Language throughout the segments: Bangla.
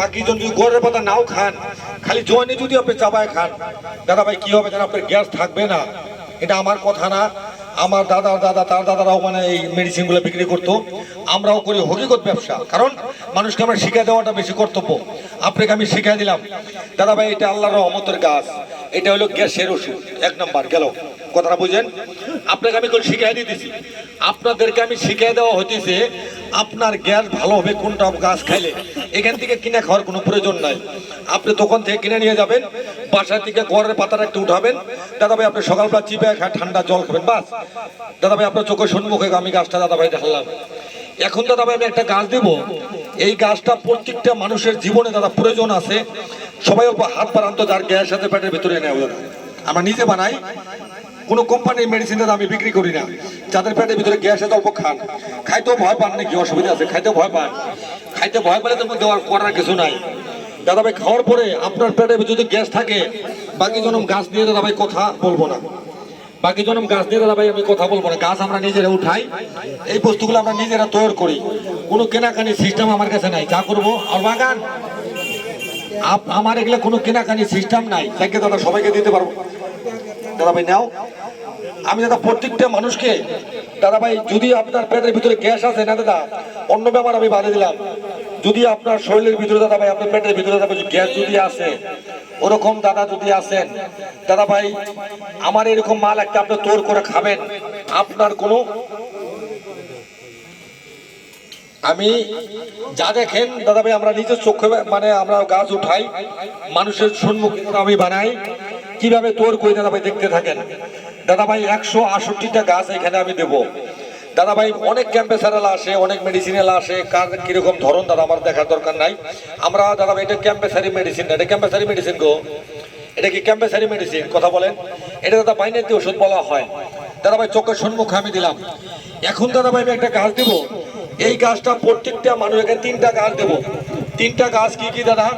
বাকি জন যদি গড়ের পাতা নাও খান, খালি জোয়ানি যদি আপনি চাবায় খান, দাদা ভাই, কি হবে যেন আপনার গ্যাস থাকবে না? এটা আমার কথা না। আমার দাদার দাদা, তার দাদারাও মানে এই মেডিসিনগুলো বিক্রি করতো। আমরাও করি হকিকত ব্যবসা। কারণ মানুষকে আমরা শিখে দেওয়াটা বেশি কর্তব্য। আপনাকে আমি শিখাই দিলাম। দাদা ভাই, এটা আল্লাহর রহমতের গাছ। এটা হলো গ্যাসের ওষুধ। এক নম্বর, গেল। কথাটা বুঝেন? আপনাকে আমি শিখাই দিতেছি। আপনাদেরকে আমি শিখিয়ে দেওয়া হইতেছে, আপনার গ্যাস ভালো হবে কোনটা গাছ খাইলে। এখান থেকে কিনে খাওয়ার কোনো প্রয়োজন নাই। আপনি দোকান থেকে কিনে নিয়ে যাবেন, বাসা থেকে গড়ের পাতাটা একটু উঠাবেন। দাদা ভাই, আপনি সকালবেলা চিপে খায়, ঠান্ডা জল খাবেন, বাস। দাদা ভাই, আপনার চোখের সম্মুখে আমি গাছটা দাদা ভাই ঢাললাম এখন দাদা ভাই, আমি একটা গাছ দেব। এই গাছটা প্রত্যেকটা মানুষের জীবনে দাদা প্রয়োজন আছে। সবাই অল্প হাত বাড়ান্ত যার গ্যাস সাথে পেটের ভিতরে নেওয়া আমরা নিজে বানাই কোনো কোম্পানির মেডিসিন দাদা আমি বিক্রি করি না। যাদের পেটের ভিতরে গ্যাস আছে অল্প খান, খাইতেও ভয় পান নাকি? অসুবিধা আছে, খাইতেও ভয় পান। খাইতে ভয় পেলে তো দেওয়ার করার কিছু নাই। দাদা ভাই খাওয়ার পরে আপনার পেটের ভিতরে যদি গ্যাস থাকে, বাকি জনম গাছ নিয়ে দাদা ভাই কথা বলব না। বাকি জনম গাছ নিয়ে দাদা ভাই আমি কথা বলব না। গাছ আমরা নিজেরা উঠাই, এই বস্তুগুলো আমরা নিজেরা তৈরি করি। কোনো কেনাকানি সিস্টেম আমার কাছে নাই, যা করব। আর বাগান আমার এগুলো কোনো কেনাকানি সিস্টেম নাই। তাকে দাদা, সবাইকে দিতে পারব। দাদা ভাই নাও। আমি দাদা, প্রত্যেকটা মানুষকে দাদা ভাই যদি আপনার পেটের ভিতরে গ্যাস আছে না দাদা, অন্য ব্যাপার আমি বাদে দিলাম। যদি আপনার শরীরের ভিতরে দাদা ভাই, আপনার পেটের ভিতরে দাদা গ্যাস যদি আসে ওরকম দাদা যদি আসেন দাদা ভাই, আমার এরকম মাল একটা আপনি তোর করে খাবেন। আপনার কোনো আমি যা দেখেন, দাদা ভাই, আমরা নিজের চোখে মানে আমরা গাছ উঠাই, মানুষের সম্মুখে আমি বানাই। কীভাবে তোর কই দাদা ভাই দেখতে থাকেন? দাদা ভাই একশো আষট্টিটা গাছ এখানে আমি দেব। দাদা ভাই অনেক ক্যাম্পেসারেল আসে, অনেক মেডিসিনাল আসে। কার কীরকম ধরন দাদা, আমার দেখার দরকার নাই। আমরা দাদা ভাই এটা ক্যাম্পেসারি মেডিসিন এটা ক্যাম্পেসারি মেডিসিন গো। এটা কি ক্যাম্পেসারি মেডিসিন? কথা বলেন। এটা দাদা, বাইনাতি ওষুধ বলা হয়। দাদা ভাই চোখের সম্মুখে আমি দিলাম। এখন দাদা ভাই আমি একটা গাছ দেবো। এই গাছটা প্রত্যেকটা মানুষকে তিনটা গাছ দেবো। তিনটা গাছ কি কি দাদা?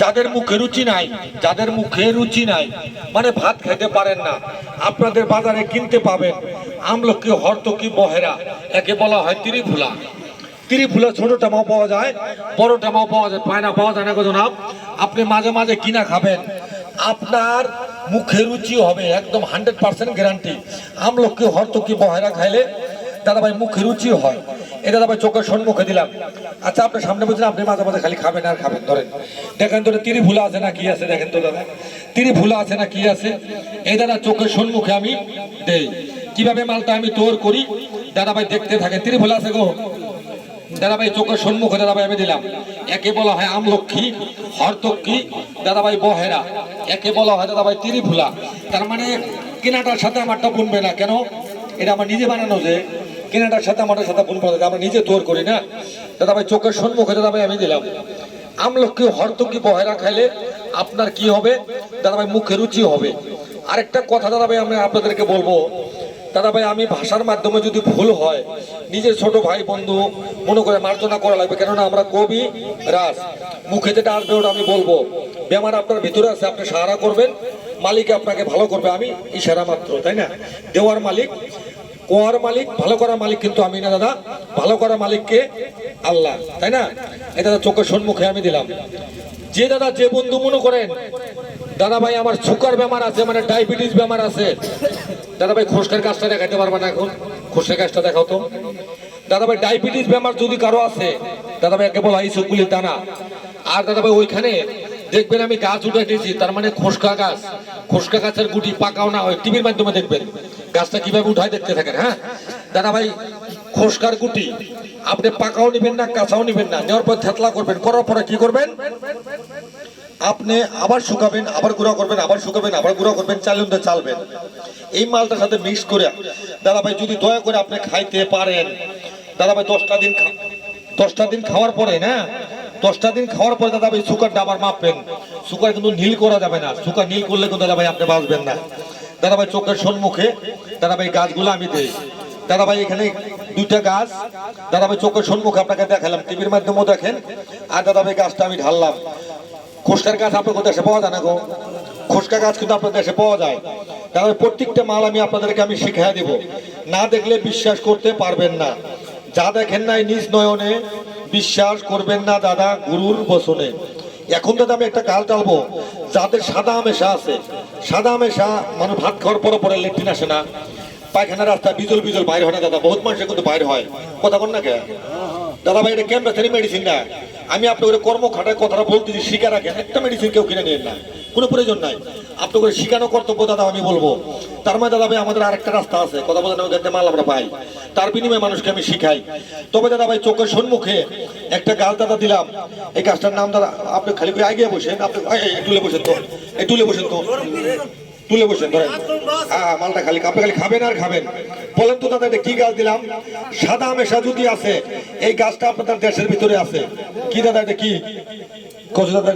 যাদের মুখে রুচি নাই, যাদের মুখে রুচি নাই মানে ভাত খেতে পারেন না। আপনাদের বাজারে কিনতে পাবেন আমলকি, হরতকি বহেরা একে বলা হয় ত্রিফুলা। ত্রিফুলা ছোটটা মাও পাওয়া যায়, বড়টা মাও পাওয়া যায়, পায়না পাওয়া যায় না নাম আপনি মাঝে মাঝে কিনা খাবেন। আপনার মুখে রুচি হবে, একদম হান্ড্রেড পার্সেন্ট গ্যারান্টি। আমলকি, হরতকি বহেরা খাইলে দাদা ভাই মুখে রুচি হয়। এটা ভাই চোখের সম্মুখে দিলাম। আচ্ছা আপনার সামনে বুঝলেন আপনি মাঝে মাঝে খালি খাবেন আর খাবেন, ধরেন। দেখেন তো তিরি ভুলা আছে না কি আছে, দেখেন তো দাদা। তিরি ভুলা আছে না কি আছে, এই দাদা চোখের সম্মুখে আমি দেই। কীভাবে মালটা আমি তোর করি? দাদা ভাই দেখতে থাকে, তিরি ভুলা আছে গো। দাদা ভাই চোখের সম্মুখে দাদা ভাই আমি দিলাম। একে বলা হয় আমলক্ষী, হরতক্ষী, দাদা ভাই বহেরা। একে বলা হয় দাদা ভাই তিরিফুলা তার মানে কেনাটার সাথে আমারটা বুনবে না। কেন? এটা আমার নিজে বানানো যে কেনাটার সাথে আমারটার সাথে বুনবে না আমরা নিজে তোর করি না। দাদা ভাই চোখের সম্মুখে দাদা ভাই আমি দিলাম। আমলক্ষী হরতক্ষী বহেরা খাইলে আপনার কি হবে? দাদা ভাই মুখে রুচি হবে। আরেকটা কথা দাদা ভাই আমি আপনাদেরকে বলব। দাদা ভাই আমি ভাষার মাধ্যমে যদি ভুল হয়, নিজের ছোট ভাই, বন্ধু, মনে করে মার্জনা করা লাগবে। কেননা আমরা কবি রাস মুখে যেটা আসবে, ওটা আমি বলব। বেমার আপনার ভিতরে আছে, আপনি সাহারা করবেন। মালিক আপনাকে ভালো করবে। আমি ইশারা মাত্র, তাই না? দেওয়ার মালিক কোয়ার মালিক, ভালো করার মালিক কিন্তু আমি না, দাদা। ভালো করার মালিককে আল্লাহ, তাই না? এই দাদা, চোখের সম্মুখে আমি দিলাম। যে দাদা, যে বন্ধু মনে করেন, দাদা ভাই, আমার সুগার বেমার আছে মানে ডায়াবেটিস বেমার আছে। দাদা ভাই, খোসকার কাজটা দেখাইতে পারবে না এখন? খোসকার কাজটা দেখাও তো। দাদা ভাই, ডায়াবেটিস বেমার যদি কারও আছে, দাদা ভাই, একে বলা এই দানা। আর দাদা ভাই, ওইখানে দেখবেন আমি গাছ উঠে দিয়েছি তার মানে খোসকা গাছ। খোসকা গাছের গুটি পাকাও না হয়, টিভির মাধ্যমে দেখবেন। গাছটা কীভাবে উঠায় দেখতে থাকেন হ্যাঁ? দাদা ভাই খোসকার গুটি। আপনি পাকাও নিবেন না, কাঁচাও নিবেন না, নেওয়ার পর থেতলা করবেন, করার পরে কি করবেন? আপনি আবার শুকাবেন, আবার গুঁড়া করবেন, আবার শুকাবেন, আবার গুঁড়া করবেন চালুনতে চালবেন। এই মালটার সাথে মিক্স করে, দাদা ভাই, যদি দয়া করে আপনি খাইতে পারেন। দাদা ভাই, দশটা দিন দশটা দিন খাওয়ার পরে, না? দশটা দিন খাওয়ার পরে দাদা ভাই সুগারটা আবার মাপবেন। সুগার কিন্তু নীল করা যাবে না। সুগার নীল করলে কিন্তু দাদা ভাই আপনি বাঁচবেন না। দাদা ভাই চোখের সম্মুখে দাদা ভাই গাছগুলো আমি দেই। দাদা ভাই এখানে দুইটা গাছ। দাদা ভাই চোখের সম্মুখে আপনাকে দেখালাম। টিভির মাধ্যমেও দেখেন। আর দাদা ভাই গাছটা আমি ঢাললাম। খোসকার গাছ আপনার দেশে পাওয়া যায় না গো। খোসকা গাছ কিন্তু আপনার দেশে পাওয়া যায়। তাহলে প্রত্যেকটা মাল আমি আপনাদেরকে আমি শিখিয়ে দেব। না দেখলে বিশ্বাস করতে পারবেন না। যা দেখেন নাই নিজ নয়নে বিশ্বাস করবেন না দাদা গুরুর বসনে। এখন দাদা আমি একটা কাল টালবো। যাদের সাদা আমেশা আছে, সাদা আমেশা মানুষ ভাত খাওয়ার পরে পরে লেট্রিন আসে না। পায়খানা রাস্তা বিজল বিজল বাইরে হয় না দাদা, বহুত মানুষের কিন্তু বাইরে হয়। কথা বল না কে? দাদা ভাই, এটা ক্যাম্পে থেকে মেডিসিন না। আমি আপনাকে কর্ম খাটায় কথাটা বলতেছি শিখে রাখেন একটা মেডিসিন কেউ কিনে নেন না। কোনো প্রয়োজন নাই। আপনাকে শিখানো কর্তব্য দাদা, আমি বলব। তার মানে দাদা ভাই, আমাদের আরেকটা রাস্তা আছে। কথা বলেন ওখানে মাল আমরা পাই। তার বিনিময়ে মানুষকে আমি শিখাই। তবে দাদা ভাই, চোখের সম্মুখে একটা গাছ দাদা দিলাম। এই গাছটার নাম দাদা, আপনি খালি করে আগে বসেন। আপনি তুলে বসেন তো। এই তুলে বসেন তো। তুলে বসেন, ধরেন। হ্যাঁ মালটা খালি আপনি খালি খাবেন আর খাবেন। বলেন তো দাদা কি গাছ দিলাম? সাদা মেশা যদি আছে। এই গাছটা আপনাদের দেশের ভিতরে আছে। কি দাদা, এটা কি? কত দাদা